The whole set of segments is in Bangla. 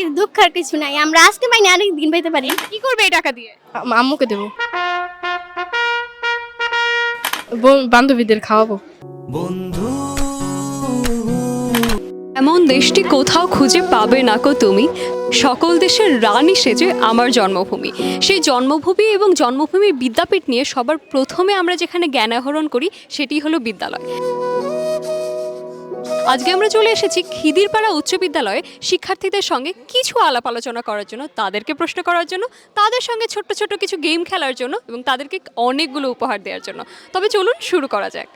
কিছু দুঃখের কিছু নাই। আমরা আজকে পাইনি আরেক দিন পাইতে পারি। কি করবে এই টাকা দিয়ে? আম্মুকে দেবো। বান্ধবীদের খাওয়াবো। বন্ধু। এমন দেশটি কোথাও খুঁজে পাবে না কো তুমি? সকল দেশের রানী সেজে আমার জন্মভূমি। সেই জন্মভূমি এবং জন্মভূমির বিদ্যাপীঠ নিয়ে সবার প্রথমে আমরা যেখানে জ্ঞান আহরণ করি সেটি হলো বিদ্যালয়। আজকে আমরা চলে এসেছি খিদিরপাড়া উচ্চ বিদ্যালয়ে শিক্ষার্থীদের সঙ্গে কিছু আলাপ আলোচনা করার জন্য, তাদেরকে প্রশ্ন করার জন্য, তাদের সঙ্গে ছোট্ট ছোট্ট কিছু গেম খেলার জন্য এবং তাদেরকে অনেকগুলো উপহার দেওয়ার জন্য। তবে চলুন শুরু করা যাক।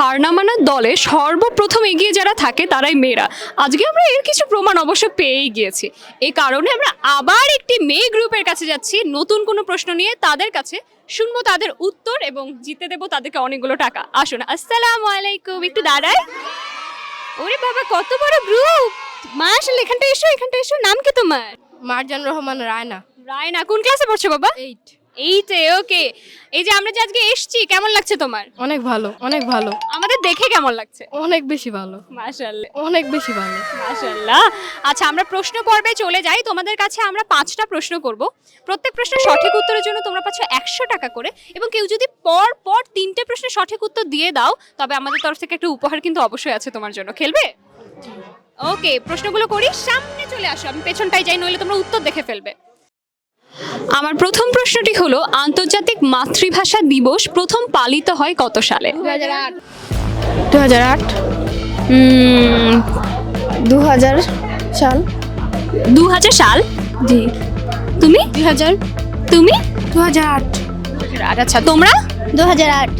হার না মানার দলে সর্বপ্রথম এগিয়ে যারা থাকে তারাই মেয়েরা। আজকে আমরা এর কিছু প্রমাণ অবশ্য পেয়েই গিয়েছি। এই কারণে আমরা আবার একটি মেয়ে গ্রুপের কাছে যাচ্ছি। নতুন কোনো প্রশ্ন নিয়ে তাদের কাছে শুনব তাদের উত্তর এবং জিতে দেবো তাদেরকে অনেকগুলো টাকা। আসুন আসসালামু আলাইকুম। একটু দাঁড়ায় ওরে বাবা কত বড় গ্রুপ! মা আসলে এখানটা এসো এখানটা এসো। নাম কি তোমার? মারজান রহমান রায়না। রায়না কোন ক্লাসে পড়ছো বাবা? এইট এইটে ওকে এই যে আমরা যে আজকে এসছি কেমন লাগছে তোমার? অনেক ভালো অনেক ভালো। আমাদের দেখে কেমন লাগছে? অনেক বেশি ভালো। মাশাআল্লাহ অনেক বেশি ভালো। মাশাআল্লাহ আচ্ছা আমরা প্রশ্ন পর্বে চলে যাই। তোমাদের কাছে আমরা পাঁচটা প্রশ্ন করব। প্রত্যেক প্রশ্নের সঠিক উত্তরের জন্য তোমরা পাচ্ছ একশো টাকা করে এবং কেউ যদি পর পর তিনটে প্রশ্নের সঠিক উত্তর দিয়ে দাও তবে আমাদের তরফ থেকে একটা উপহার কিন্তু অবশ্যই আছে তোমার জন্য। খেলবে? ওকে প্রশ্নগুলো করি সামনে চলে আসো। আমি পেছনটাই যাই নইলে তোমরা উত্তর দেখে ফেলবে। আমার প্রথম প্রশ্নটি হলো আন্তর্জাতিক মাতৃভাষা দিবস প্রথম পালিত হয় কত সালে? দু হাজার আট? দু হাজার সাল। দু হাজার সাল? জি। তুমি? দুই হাজার তুমি দু হাজার আট আচ্ছা তোমরা? দু হাজার আট।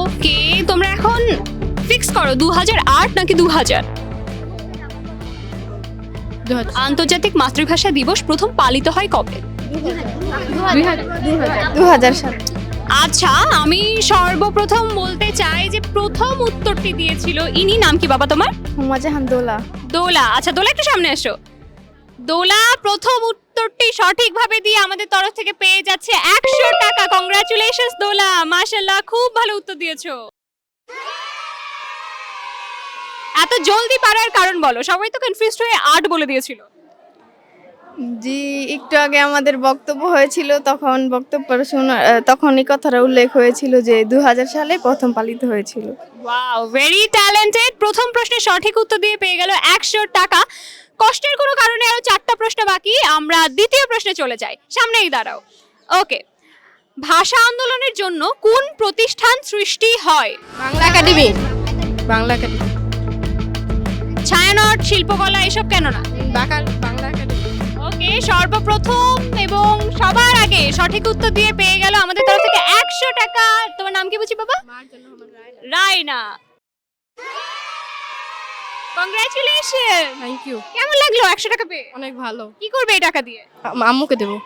ওকে তোমরা এখন ফিক্স করো দু হাজার আট নাকি দু দু হাজার আন্তর্জাতিক মাতৃভাষা দিবস প্রথম পালিত হয় কবে? আচ্ছা আমি সর্বপ্রথম বলতে চাই যে প্রথম উত্তরটি দিয়েছিল ইনি নাম কি বাবা তোমার? দোলা। দোলা। আচ্ছা দোলা একটু সামনে এসো। দোলা প্রথম উত্তরটি সঠিকভাবে দিয়ে আমাদের তরফ থেকে পেয়ে যাচ্ছে একশো টাকা। কংগ্রাচুলেশনস দোলা। মাশাল্লাহ খুব ভালো উত্তর দিয়েছ। এত জলদি পারার কারণ বলো। সবাই তো কনফিউজড হয়ে আট বলে দিয়েছিল। জি একটু আগে আমাদের বক্তব্য হয়েছিল তখন বক্তব্য শোনা তখন এই কথাটা উল্লেখ হয়েছিল যে দু হাজার সালে প্রথম পালিত হয়েছিল। ওয়াও ভেরি ট্যালেন্টেড প্রথম প্রশ্নের সঠিক উত্তর দিয়ে পেয়ে গেল একশো টাকা। কষ্টের কোনো কারণে আরও চারটা প্রশ্ন বাকি আমরা দ্বিতীয় প্রশ্নে চলে যাই। সামনেই দাঁড়াও। ওকে ভাষা আন্দোলনের জন্য কোন প্রতিষ্ঠান সৃষ্টি হয়? বাংলা একাডেমি। বাংলা একাডেমি। শিল্পকলা এসব কেন না? বাংলা ওকে সর্বপ্রথম এবং সবার আগে সঠিক উত্তর দিয়ে পেয়ে গেল আমাদের তরফ থেকে একশো টাকা। তোমার নাম কি বুঝি বাবা? রায়না। কংগ্রাচুলেশন থ্যাংক ইউ কেমন লাগল একশো টাকা পেয়ে? অনেক ভালো। কি করবে এই টাকা দিয়ে? আম্মুকে দেবো।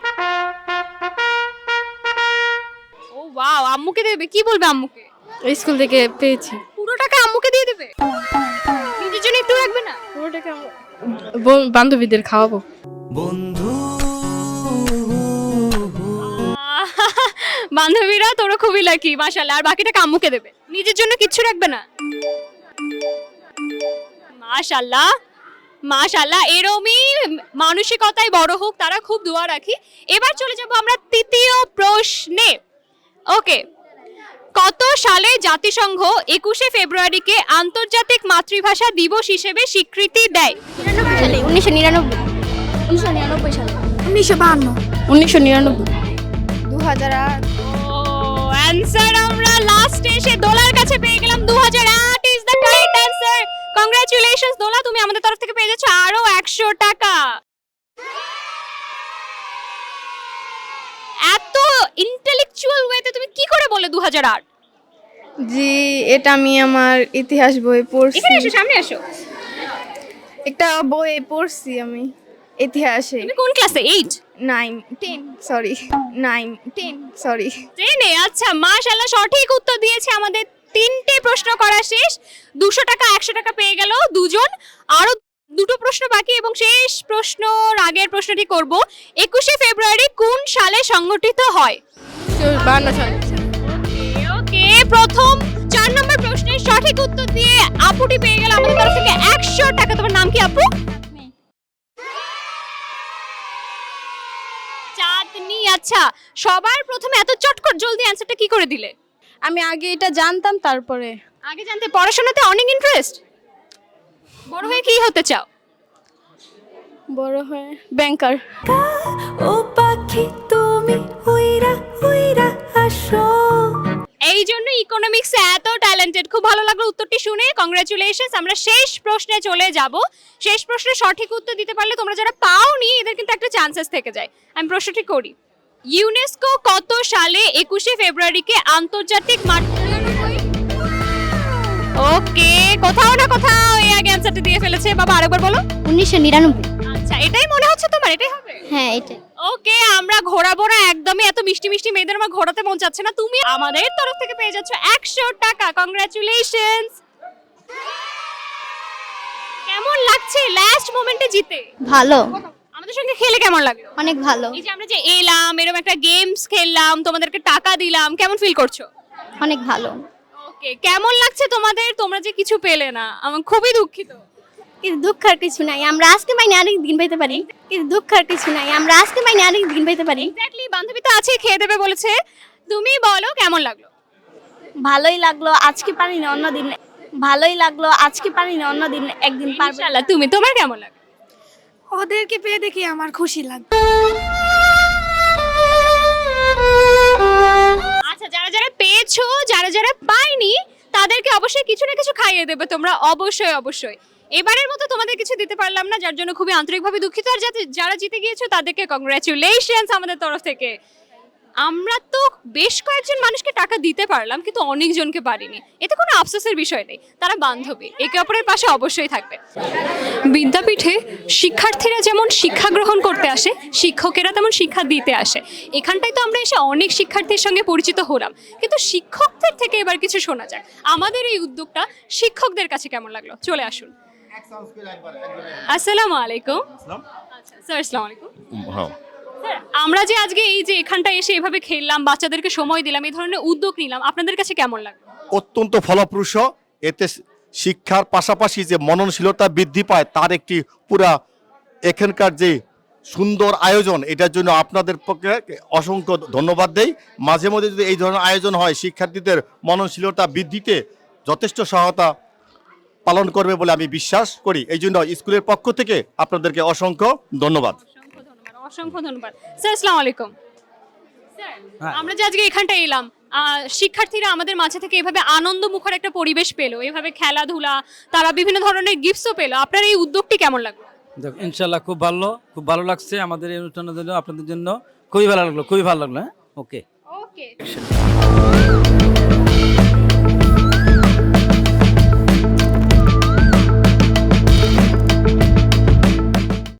ও ওয়াও আম্মুকে দেবে? কি বলবে আম্মুকে? স্কুল থেকে পেয়েছি। পুরো টাকা আম্মুকে দিয়ে দেবে? নিজের জন্য একটু রাখবে না। পুরো টাকা ব- বান্ধবীদের খাওয়াবো। বন্ধু। বান্ধবীরা তোরা খুবই লাকি মাশাল্লাহ আর বাকিটা টাকা আম্মুকে দেবে। নিজের জন্য কিচ্ছু রাখবে না। মাশাল্লাহ মাশাল্লাহ এরমই মানসিকতায় বড় হোক তারা খুব দোয়া রাখি। এবার চলে যাব আমরা তৃতীয় প্রশ্নে। ওকে কত সালে জাতিসংঘ একুশে ফেব্রুয়ারিকে আন্তর্জাতিক মাতৃভাষা দিবস হিসেবে স্বীকৃতি দেয়? উনিশশো নিরানব্বই। উনিশশো নিরানব্বই সালে। উনিশশো বাহান্ন। উনিশশো নিরানব্বই। দু হাজার আট অ্যানসার আমরা লাস্টে এসে দোলার কাছে পেয়ে গেলাম। 2008 is the right answer congratulations Dola তুমি আমাদের তরফ থেকে পেয়ে যাচ্ছ আরও 100 টাকা এত ইন্টেলেকচুয়াল ওয়েতে তুমি 2008 জি এটা আমি আমার ইতিহাস বই পড়ছি। এখানে এসো সামনে এসো। একটা বইয়ে পড়ছি আমি ইতিহাসে। তুমি কোন ক্লাসে? 8 nine ten sorry nine ten sorry ট্রেনে আচ্ছা মাশাআল্লাহ সঠিক উত্তর দিয়েছে আমাদের তিনটে প্রশ্ন করা শেষ। দুশো টাকা একশো টাকা পেয়ে গেল দুজন। আরও দুটো প্রশ্ন বাকি এবং শেষ প্রশ্ন আগের প্রশ্নটি করব। একুশে ফেব্রুয়ারি কোন সালে সংগঠিত হয়? বাহান্ন সাল। প্রথম চার নম্বর প্রশ্নের সঠিক উত্তর দিয়ে আপুটি পেয়ে গেল আমাদের তরফ থেকে একশো টাকা। তোমার নাম কি আপু? চাঁদনি। আচ্ছা সবার প্রথমে এত চটকট জলদি অ্যান্সারটা কি করে দিলে? আমি আগে এটা জানতাম তারপরে। আগে জানতে পড়াশোনাতে অনেক ইন্টারেস্ট বড় হয়ে কি হতে চাও? বড় হয়ে ব্যাংকার ও পাখি তুমি উইরা আসো এই জন্য ইকোনমিক্স এত ট্যালেন্টেড খুব ভালো লাগল উত্তরটি শুনে। কংগ্রাচুলেশনস আমরা শেষ প্রশ্নে চলে যাব। শেষ প্রশ্নের সঠিক উত্তর দিতে পারলে তোমরা যারা পাওনি এদের কিন্তু একটা চান্সেস থেকে যায়। আমি প্রশ্নটি করি। ইউনেস্কো কত সালে একুশে ফেব্রুয়ারিকে আন্তর্জাতিক ওকে কোথাও না কোথাও এই আগে অ্যান্সারটি দিয়ে ফেলেছে। বাবা আরেকবার বলো। উনিশশো নিরানব্বই। আচ্ছা এটাই মনে হচ্ছে তোমার? এটাই হবে? হ্যাঁ এটাই। ওকে আমরা ঘোরাবো না একদমই এত মিষ্টি মিষ্টি মেয়েদের আমার ঘোরাতে মন চাচ্ছে না। তুমি আমাদের তরফ থেকে পেয়ে যাচ্ছ একশো টাকা। কংগ্রাচুলেশনস কেমন লাগছে লাস্ট মোমেন্টে জিতে? ভালো। আমাদের সঙ্গে খেলে কেমন লাগল? অনেক ভালো। এই যে আমরা যে এলাম এরকম একটা গেমস খেললাম তোমাদেরকে টাকা দিলাম কেমন ফিল করছ? অনেক ভালো। ওকে কেমন লাগছে তোমাদের? তোমরা যে কিছু পেলে না আমি খুবই দুঃখিত। কিন্তু দুঃখের কিছু নাই আমরা আজকে পাইনি আরেক দিন পাইতে পারি। কিন্তু দুঃখের কিছু নাই আমরা আজকে পাইনি আরেক দিন পাইতে পারি। এক্স্যাক্টলি বান্ধবী তো আছে খেয়ে দেবে বলেছে। তুমি বলো কেমন লাগল? ভালোই লাগল আজকে পারি না অন্যদিন ভালোই লাগল আজকে পারি না অন্যদিন একদিন পারব। ইনশাআল্লাহ তুমি তোমার কেমন লাগল? ওদেরকে পেয়ে দেখি আমার খুশি লাগে আচ্ছা যারা যারা পেয়েছ যারা যারা পাইনি তাদেরকে অবশ্যই কিছু না কিছু খাইয়ে দেবে তোমরা অবশ্যই অবশ্যই। এবারের মতো তোমাদের কিছু দিতে পারলাম না, যার জন্য খুবই আন্তরিকভাবে দুঃখিত। আর যাতে যারা জিতে গিয়েছো, তাদেরকে কংগ্রাচুলেশনস আমাদের তরফ থেকে। আমরা তো বেশ কয়েকজন মানুষকে টাকা দিতে পারলাম, কিন্তু অনেকজনকে পারিনি। এতে কোনো আফসোসের বিষয় নেই, তারা বান্ধবী। একে অপরের পাশে অবশ্যই থাকবে। বিদ্যাপীঠে শিক্ষার্থীরা যেমন শিক্ষা গ্রহণ করতে আসে, শিক্ষকেরা তেমন শিক্ষা দিতে আসে। এখানটায় তো আমরা এসে অনেক শিক্ষার্থীর সঙ্গে পরিচিত হলাম। কিন্তু শিক্ষকদের থেকে এবার কিছু শোনা যাক। আমাদের এই উদ্যোগটা শিক্ষকদের কাছে কেমন লাগল? চলে আসুন। আসসালামু আলাইকুম। আচ্ছা স্যার আসসালামু আলাইকুম। হ্যাঁ। স্যার আমরা যে আজকে এই যে এখানটা এসে এভাবে খেললাম বাচ্চাদেরকে সময় দিলাম এই ধরনের উদ্যোগ নিলাম আপনাদের কাছে কেমন লাগল? অত্যন্ত ফলপ্রসূ। এতে শিক্ষার পাশাপাশি যে মননশীলতা বৃদ্ধি পায় তার একটি পুরা এখানকার যে সুন্দর আয়োজন এটার জন্য আপনাদের পক্ষে অসংখ্য ধন্যবাদ দেই। মাঝে মধ্যে যদি এই ধরনের আয়োজন হয় শিক্ষার্থীদের মননশীলতা বৃদ্ধিতে যথেষ্ট সহায়তা পালন করবে বলে আমি বিশ্বাস করি। এই জন্য স্কুলের পক্ষ থেকে আপনাদেরকে অসংখ্য ধন্যবাদ। অসংখ্য ধন্যবাদ স্যার আসসালামু আলাইকুম। আমরা যে আজকে এখানটা এলাম আহ, শিক্ষার্থীরা আমাদের মাঝে থেকে এভাবে আনন্দ মুখর একটা পরিবেশ পেল এভাবে খেলাধুলা তারা বিভিন্ন ধরনের গিফটসও পেল। আপনার এই উদ্যোগটি কেমন লাগল? দেখ ইনশাল্লাহ খুব ভালো খুব ভালো লাগছে আমাদের এই অনুষ্ঠানের জন্য আপনাদের জন্য। খুবই ভালো লাগল খুবই ভালো লাগল হ্যাঁ? ওকে ওকে